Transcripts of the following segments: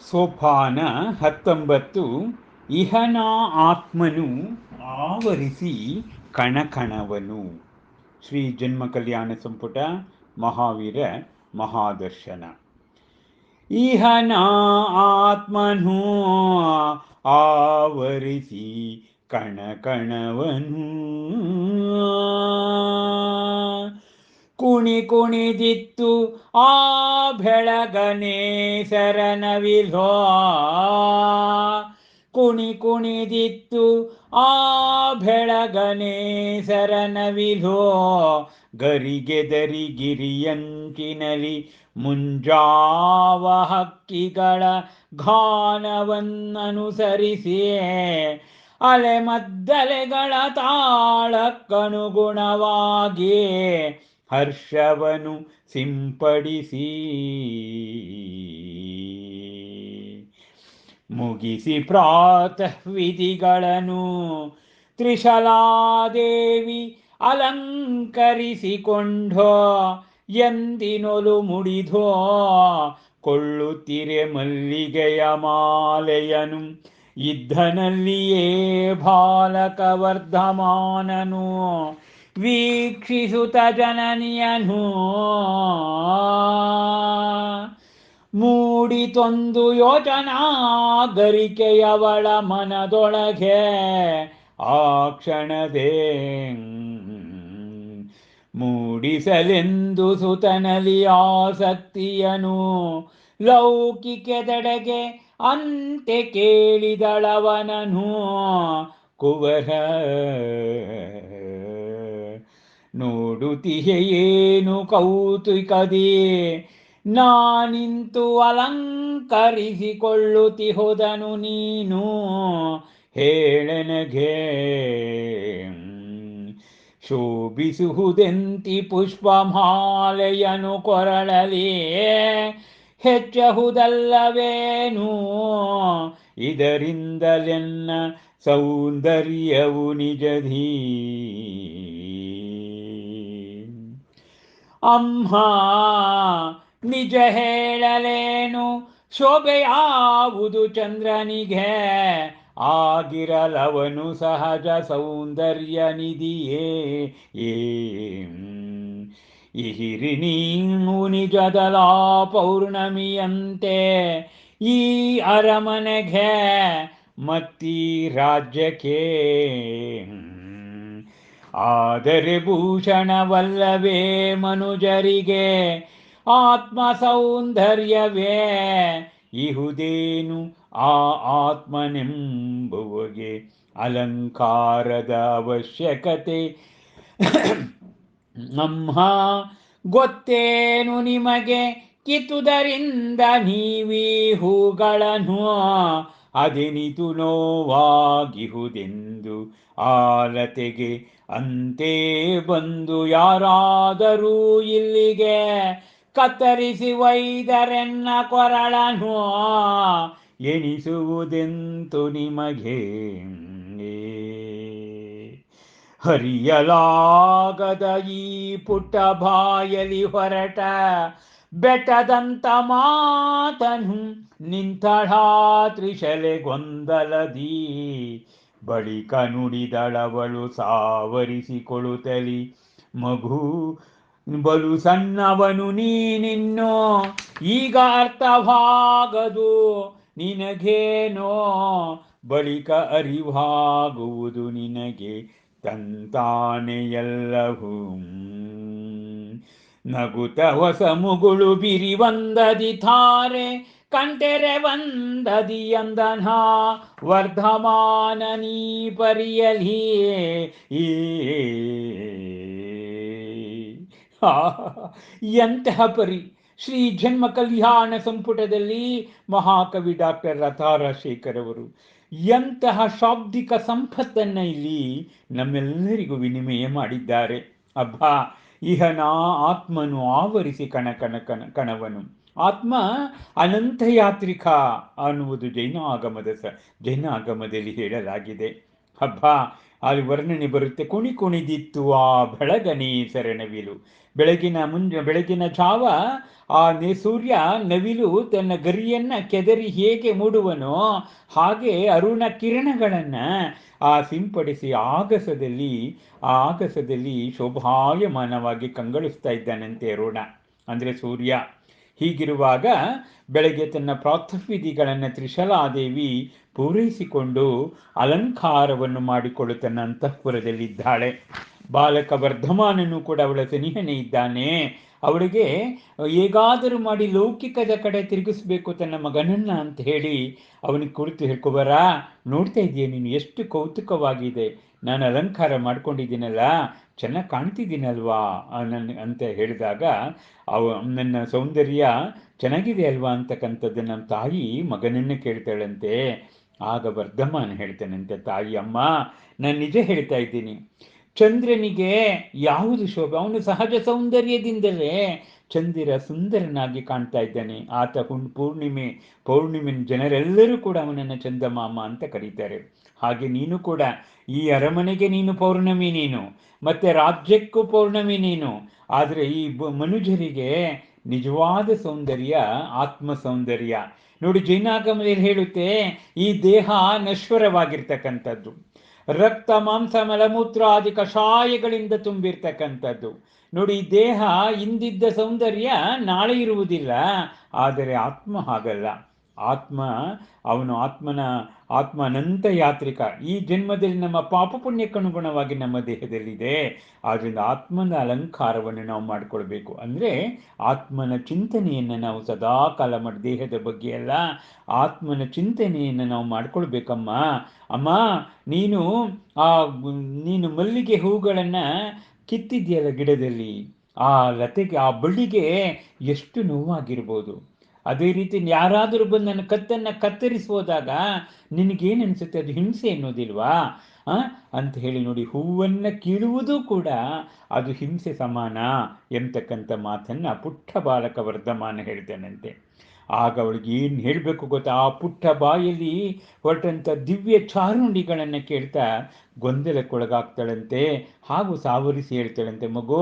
ಸೋಪಾನ ಹತ್ತೊಂಬತ್ತು, ಇಹನ ಆತ್ಮನು ಆವರಿಸಿ ಕಣಕಣವನು. ಶ್ರೀ ಜನ್ಮ ಕಲ್ಯಾಣ ಸಂಪುಟ, ಮಹಾವೀರ ಮಹಾದರ್ಶನ. ಇಹನ ಆತ್ಮನು ಆವರಿಸಿ ಕಣಕಣವನು. ಕುಣಿ ಕುಣಿದಿತ್ತು ಆ ಬೆಳಗನೆ ಶರಣವಿಲೋ ಕುಣಿ ಕುಣಿದಿತ್ತು ಆ ಬೆಳಗನೆ ಶರಣವಿಲೋ ಗರಿಗೆದರಿ ಗಿರಿಯಂಚಿನಲಿ ಮುಂಜಾವ ಹಕ್ಕಿಗಳ ಘಾನವನ್ನನುಸರಿಸಿ ಅಲೆಮದ್ದಲೆಗಳ ತಾಳಕ್ಕನುಗುಣವಾಗಿ ಹರ್ಷವನು ಸಿಂಪಡಿಸಿ. ಮುಗಿಸಿ ಪ್ರಾತಃ ವಿಧಿಗಳನ್ನು ತ್ರಿಶಲಾದೇವಿ ಅಲಂಕರಿಸಿಕೊಂಡೋ ಎಂದಿನೊಲು ಮುಡಿದೋ ಕೊಳ್ಳುತ್ತಿರೆ ಮಲ್ಲಿಗೆಯ ಮಾಲೆಯನು ಇದ್ದನಲ್ಲಿಯೇ ಬಾಲಕ ಜನನಿಯನು ಜನನಿಯನು. ಮೂಡಿತೊಂದು ಯೋಚನಾ ಗರಿಕೆಯವಳ ಮನದೊಳಗೆ ಆ ಕ್ಷಣದೇ ಮೂಡಿಸಲೆಂದು ಸುತನಲಿ ಆಸಕ್ತಿಯನು. ಲೌಕಿಕೆದೆಡೆಗೆ ಅಂತೆ ಕೇಳಿದಳವನನು. ಕುವರ ನೋಡುತ್ತಿಹೆಯೇನು ಕೌತುಕದಿ. ನಾನಿಂತು ಅಲಂಕರಿಸಿಕೊಳ್ಳುತ್ತಿಹೋದನು ನೀನು ಹೇಳನಗೆ. ಶೋಭಿಸುವುದೆಂತಿ ಪುಷ್ಪಮಾಲೆಯನು ಕೊರಳಲಿ. ಹೆಚ್ಚಹುದಲ್ಲವೇನು? ಇದರಿಂದಲೆನ್ನ ಸೌಂದರ್ಯವು ನಿಜಧೀ. ಅಮ್ಮ, ನಿಜ ಹೇಳಲೇನು? ಶೋಭೆಯಾವುದು ಚಂದ್ರನಿಗೆ. ಆಗಿರಲವನು ಸಹಜ ಸೌಂದರ್ಯ ನಿಧಿಯೇ ಏ, ಇಹಿರಿ ನೀನು ನಿಜದಲ ಪೌರ್ಣಮಿಯಂತೆ. ಈ ಅರಮನೆಗೆ ಮತ್ತೀ ರಾಜ್ಯಕ್ಕೆ. ಆದರೆ ಭೂಷಣವಲ್ಲವೇ ಮನುಜರಿಗೆ ಆತ್ಮ ಸೌಂದರ್ಯವೇ ಇಹುದೇನು ಆ ಆತ್ಮನೆಂಬುವಗೆ ಅಲಂಕಾರದ ಅವಶ್ಯಕತೆ. ನಮ್ಮ ಗೊತ್ತೇನು ನಿಮಗೆ ಕಿತುದರಿಂದ ನೀವೀ ಹೂಗಳನ್ನು ಅದೆನಿತು ನೋವಾಗಿಹುದೆಂದು ಆಲತೆಗೆ ಅಂತೆ ಬಂದು ಯಾರಾದರೂ ಇಲ್ಲಿಗೆ ಕತ್ತರಿಸಿ ಒಯ್ದರೆನ್ನ ಕೊರಳನು. ಎನಿಸುವುದೆಂತು ನಿಮಗೆ? ಹರಿಯಲಾಗದ ಈ ಪುಟ್ಟ ಬಾಯಲಿ ಹೊರಟ ಬೆಟ್ಟದಂತ ಮಾತನು ನಿಂತಳ ತ್ರಿಶಲೆ ಗೊಂದಲದಿ. ಬಳಿಕ ನುಡಿದಳವಳು ಸಾವರಿಸಿಕೊಳ್ಳುತ್ತಲಿ. ಮಗು, ಬಲು ಸಣ್ಣವನು ನೀನಿನ್ನೋ? ಈಗ ಅರ್ಥವಾಗದು ನಿನಗೇನೋ? ಬಳಿಕ ಅರಿವಾಗುವುದು ನಿನಗೆ ತಂತಾನೆಯಲ್ಲವೂ. ನಗುತ ಹೊಸ ಮುಗುಳು ಬಿರಿ ವಂದದಿ ತಾರೆ, ಕಂಟೆರೆ ವಂದದಿ ಅಂದನ. ವರ್ಧಮಾನ ನೀ ಪರಿಯಲಿ ಈ ಎಂತಹ ಪರಿ. ಶ್ರೀ ಜನ್ಮ ಕಲ್ಯಾಣ ಸಂಪುಟದಲ್ಲಿ ಮಹಾಕವಿ ಡಾಕ್ಟರ್ ರಥಾರ ಶೇಖರ್ ಅವರು ಎಂತಹ ಶಾಬ್ದಿಕ ಸಂಪತ್ತನ್ನ ಇಲ್ಲಿ ನಮ್ಮೆಲ್ಲರಿಗೂ ವಿನಿಮಯ ಮಾಡಿದ್ದಾರೆ. ಅಬ್ಬಾ ಇಹನ ಆತ್ಮನು ಆವರಿಸಿ ಕಣ ಕಣ ಕಣ ಕಣವನು. ಆತ್ಮ ಅನಂತ ಯಾತ್ರಿಕ ಅನ್ನುವುದು ಜೈನ ಆಗಮದ ಸ, ಜೈನ ಆಗಮದಲ್ಲಿ ಹೇಳಲಾಗಿದೆ. ಹಬ್ಬ, ಅಲ್ಲಿ ವರ್ಣನೆ ಬರುತ್ತೆ, ಕುಣಿ ಕುಣಿದಿತ್ತು ಆ ಬೆಳಗನೇ ಸೆರೆನವಿಲು ಬೆಳಗಿನ ಮುಂಜ, ಬೆಳಗಿನ ಜಾವ ಆ ಸೂರ್ಯ ನವಿಲು ತನ್ನ ಗರಿಯನ್ನ ಕೆದರಿ ಹೇಗೆ ಮೂಡುವನೋ ಹಾಗೆ ಅರುಣ ಕಿರಣಗಳನ್ನ ಆ ಸಿಂಪಡಿಸಿ ಆಗಸದಲ್ಲಿ ಆ ಆಗಸದಲ್ಲಿ ಶೋಭಾಯಮಾನವಾಗಿ ಕಂಗಳಿಸ್ತಾ ಇದ್ದಾನಂತೆ ಅರುಣ. ಅಂದ್ರೆ ಸೂರ್ಯ. ಹೀಗಿರುವಾಗ ಬೆಳಗ್ಗೆ ತನ್ನ ಪ್ರಾಥವಿಧಿಗಳನ್ನ ತ್ರಿಶಲಾದೇವಿ ಪೂರೈಸಿಕೊಂಡು ಅಲಂಕಾರವನ್ನು ತನ್ನ ಅಂತಃಪುರದಲ್ಲಿದ್ದಾಳೆ. ಬಾಲಕ ವರ್ಧಮಾನನು ಕೂಡ ಅವಳ ಸನಿಹನೇ ಇದ್ದಾನೆ. ಅವಳಿಗೆ, ಹೇಗಾದರೂ ಮಾಡಿ ಲೌಕಿಕದ ಕಡೆ ತಿರುಗಿಸ್ಬೇಕು ತನ್ನ ಮಗನನ್ನ ಅಂತ ಹೇಳಿ ಅವನಿಗೆ ಕುರಿತು ಹೇಳ್ಕೊಬರ, ನೋಡ್ತಾ ಇದೆಯಾ ನೀನು ಎಷ್ಟು ಕೌತುಕವಾಗಿದೆ. ನಾನು ಅಲಂಕಾರ ಮಾಡ್ಕೊಂಡಿದ್ದೀನಲ್ಲ, ಚೆನ್ನಾಗಿ ಕಾಣ್ತಿದ್ದೀನಲ್ವಾ? ನನ್ನ ಅಂತ ಹೇಳಿದಾಗ, ಅವ, ನನ್ನ ಸೌಂದರ್ಯ ಚೆನ್ನಾಗಿದೆ ಅಲ್ವಾ ಅಂತಕ್ಕಂಥದ್ದು ನಮ್ಮ ತಾಯಿ ಮಗನನ್ನು ಕೇಳ್ತಾಳಂತೆ. ಆಗ ವರ್ಧಮಾನ ಹೇಳ್ತಾನಂತೆ, ತಾಯಿ ಅಮ್ಮ, ನಾನು ನಿಜ ಹೇಳ್ತಾ ಇದ್ದೀನಿ. ಚಂದ್ರನಿಗೆ ಯಾವುದು ಶೋಭೆ? ಅವನು ಸಹಜ ಸೌಂದರ್ಯದಿಂದಲೇ ಚಂದಿರ ಸುಂದರನಾಗಿ ಕಾಣ್ತಾ ಇದ್ದಾನೆ. ಆತ ಹುಣ್ ಪೂರ್ಣಿಮೆ ಪೌರ್ಣಿಮೆ ಜನರೆಲ್ಲರೂ ಕೂಡ ಅವನನ್ನು ಚಂದಮಾಮ ಅಂತ ಕರೀತಾರೆ. ಹಾಗೆ ನೀನು ಕೂಡ ಈ ಅರಮನೆಗೆ ನೀನು ಪೌರ್ಣಮಿ ನೀನು, ಮತ್ತೆ ರಾಜ್ಯಕ್ಕೂ ಪೌರ್ಣಮಿ ನೀನು. ಆದರೆ ಈ ಮನುಜರಿಗೆ ನಿಜವಾದ ಸೌಂದರ್ಯ, ಆತ್ಮ ಸೌಂದರ್ಯ. ನೋಡಿ ಜೈನಾಗಮದಲ್ಲಿ ಹೇಳುತ್ತೆ, ಈ ದೇಹ ನಶ್ವರವಾಗಿರ್ತಕ್ಕಂಥದ್ದು. ರಕ್ತ ಮಾಂಸ ಮಲಮೂತ್ರ ಆದಿ ಕಷಾಯಗಳಿಂದ ತುಂಬಿರ್ತಕ್ಕಂಥದ್ದು. ನೋಡಿ ದೇಹ ಇಂದಿದ್ದ ಸೌಂದರ್ಯ ನಾಳೆ ಇರುವುದಿಲ್ಲ, ಆದರೆ ಆತ್ಮ ಹಾಗಲ್ಲ. ಆತ್ಮ, ಅವನು ಆತ್ಮನ ಆತ್ಮ ಅನಂತ ಯಾತ್ರಿಕ. ಈ ಜನ್ಮದಲ್ಲಿ ನಮ್ಮ ಪಾಪ ಪುಣ್ಯಕ್ಕನುಗುಣವಾಗಿ ನಮ್ಮ ದೇಹದಲ್ಲಿದೆ. ಆದ್ದರಿಂದ ಆತ್ಮನ ಅಲಂಕಾರವನ್ನು ನಾವು ಮಾಡಿಕೊಳ್ಬೇಕು. ಅಂದರೆ ಆತ್ಮನ ಚಿಂತನೆಯನ್ನು ನಾವು ಸದಾ ಕಾಲ ಮಾಡಿ, ದೇಹದ ಬಗ್ಗೆ ಅಲ್ಲ, ಆತ್ಮನ ಚಿಂತನೆಯನ್ನು ನಾವು ಮಾಡ್ಕೊಳ್ಬೇಕಮ್ಮ. ಅಮ್ಮ, ನೀನು ಆ, ನೀನು ಮಲ್ಲಿಗೆ ಹೂಗಳನ್ನು ಕಿತ್ತಿದೆಯಲ್ಲ ಗಿಡದಲ್ಲಿ? ಆ ಲತೆಗೆ, ಆ ಬಳ್ಳಿಗೆ ಎಷ್ಟು ನೋವಾಗಿರ್ಬೋದು? ಅದೇ ರೀತಿ ಯಾರಾದರೂ ಬಂದು ನನ್ನ ಕತ್ತನ್ನು ಕತ್ತರಿಸೋದಾಗ ನಿನಗೇನು ಅನಿಸುತ್ತೆ? ಅದು ಹಿಂಸೆ ಅನ್ನೋದಿಲ್ವಾ? ಅಂತ ಹೇಳಿ ನೋಡಿ, ಹೂವನ್ನು ಕೀಳುವುದೂ ಕೂಡ ಅದು ಹಿಂಸೆ ಸಮಾನ ಎಂತಕ್ಕಂಥ ಮಾತನ್ನು ಪುಟ್ಟ ಬಾಲಕ ವರ್ಧಮಾನ ಹೇಳ್ತಾನಂತೆ ಆಗ ಅವಳಿಗೆ ಏನು ಹೇಳಬೇಕು ಗೊತ್ತಾ? ಆ ಪುಟ್ಟ ಬಾಯಲ್ಲಿ ಹೊರಟಂಥ ದಿವ್ಯ ಚಾರುಂಡಿಗಳನ್ನು ಕೇಳ್ತಾ ಗೊಂದಲಕ್ಕೊಳಗಾಗ್ತಾಳಂತೆ, ಹಾಗೂ ಸಾವರಿಸಿ ಹೇಳ್ತಾಳಂತೆ, ಮಗು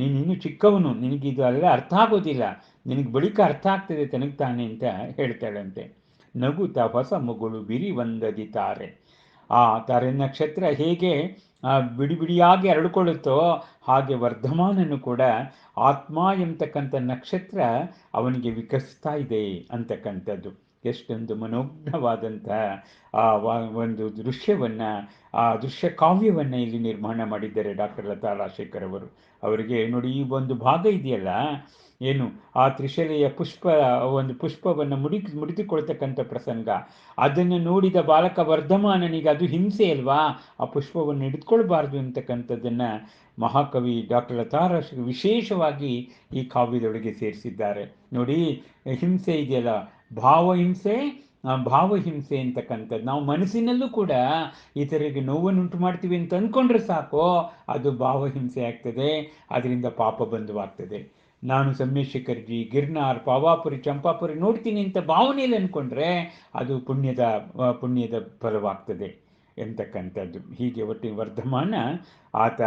ನೀನಿನ್ನು ಚಿಕ್ಕವನು, ನಿನಗಿದು ಅಲ್ಲ, ಅರ್ಥ ಆಗೋದಿಲ್ಲ. ನಿನಗೆ ಬಳಿಕ ಅರ್ಥ ಆಗ್ತದೆ ತನಗೆ ತಾನೆ ಅಂತ ಹೇಳ್ತಾಳಂತೆ. ನಗುತ ಹೊಸ ಮಗಳು ಬಿರಿ ವಂದದಿತಾರೆ ಆ ತಾರೆ ನಕ್ಷತ್ರ ಹೇಗೆ ಬಿಡಿ ಬಿಡಿಯಾಗಿ ಅರಳುಕೊಳ್ಳುತ್ತೋ ಹಾಗೆ ವರ್ಧಮಾನನು ಕೂಡ ಆತ್ಮ ಎಂತಕ್ಕಂಥ ನಕ್ಷತ್ರ ಅವನಿಗೆ ವಿಕಸಿಸ್ತಾ ಇದೆ ಅಂತಕ್ಕಂಥದ್ದು. ಎಷ್ಟೊಂದು ಮನೋಜ್ಞವಾದಂಥ ಆ ಒಂದು ದೃಶ್ಯವನ್ನು, ಆ, ದೃಶ್ಯ ಕಾವ್ಯವನ್ನು ಇಲ್ಲಿ ನಿರ್ಮಾಣ ಮಾಡಿದ್ದಾರೆ ಡಾಕ್ಟರ್ ಲತಾ ರಾಜಶೇಖರ್ ಅವರು. ಅವರಿಗೆ ನೋಡಿ ಈ ಒಂದು ಭಾಗ ಇದೆಯಲ್ಲ ಏನು? ಆ ತ್ರಿಶಲೆಯ ಪುಷ್ಪ, ಒಂದು ಪುಷ್ಪವನ್ನು ಮುಡಿ ಮುಡಿದುಕೊಳ್ತಕ್ಕಂಥ ಪ್ರಸಂಗ. ಅದನ್ನು ನೋಡಿದ ಬಾಲಕ ವರ್ಧಮಾನನಿಗೆ ಅದು ಹಿಂಸೆ ಅಲ್ವಾ? ಆ ಪುಷ್ಪವನ್ನು ಹಿಡಿದುಕೊಳ್ಬಾರ್ದು ಅಂತಕ್ಕಂಥದ್ದನ್ನು ಮಹಾಕವಿ ಡಾಕ್ಟರ್ ಲತಾರ ವಿಶೇಷವಾಗಿ ಈ ಕಾವ್ಯದೊಳಗೆ ಸೇರಿಸಿದ್ದಾರೆ. ನೋಡಿ, ಹಿಂಸೆ ಇದೆಯಲ್ಲ? ಭಾವಹಿಂಸೆ ಭಾವಹಿಂಸೆ ಅಂತಕ್ಕಂಥದ್ದು. ನಾವು ಮನಸ್ಸಿನಲ್ಲೂ ಕೂಡ ಇತರರಿಗೆ ನೋವನ್ನುಂಟು ಮಾಡ್ತೀವಿ ಅಂತ ಅಂದ್ಕೊಂಡ್ರೆ ಸಾಕು, ಅದು ಭಾವಹಿಂಸೆ ಆಗ್ತದೆ. ಅದರಿಂದ ಪಾಪ ಬಂಧುವಾಗ್ತದೆ. ನಾನು ಸಮ್ಮೇಶೇಖರ್ಜಿ ಗಿರ್ನಾರ್, ಪಾವಾಪುರಿ, ಚಂಪಾಪುರಿ ನೋಡ್ತೀನಿ ಅಂತ ಭಾವನೆಯಲ್ಲಿ ಅಂದ್ಕೊಂಡ್ರೆ ಅದು ಪುಣ್ಯದ ಪುಣ್ಯದ ಫಲವಾಗ್ತದೆ ಎಂತಕ್ಕಂಥದ್ದು. ಹೀಗೆ ಒಟ್ಟು ವರ್ಧಮಾನ ಆತ,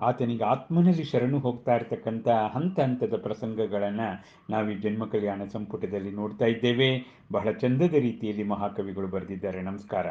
ಆತನಿಗೆ ಆತ್ಮನಲ್ಲಿ ಶರಣು ಹೋಗ್ತಾ ಇರ್ತಕ್ಕಂಥ ಹಂತ ಹಂತದ ಪ್ರಸಂಗಗಳನ್ನು ನಾವು ಈ ಜನ್ಮ ಕಲ್ಯಾಣ ಸಂಪುಟದಲ್ಲಿ ನೋಡ್ತಾ ಇದ್ದೇವೆ. ಬಹಳ ಚಂದದ ರೀತಿಯಲ್ಲಿ ಮಹಾಕವಿಗಳು ಬರೆದಿದ್ದಾರೆ. ನಮಸ್ಕಾರ.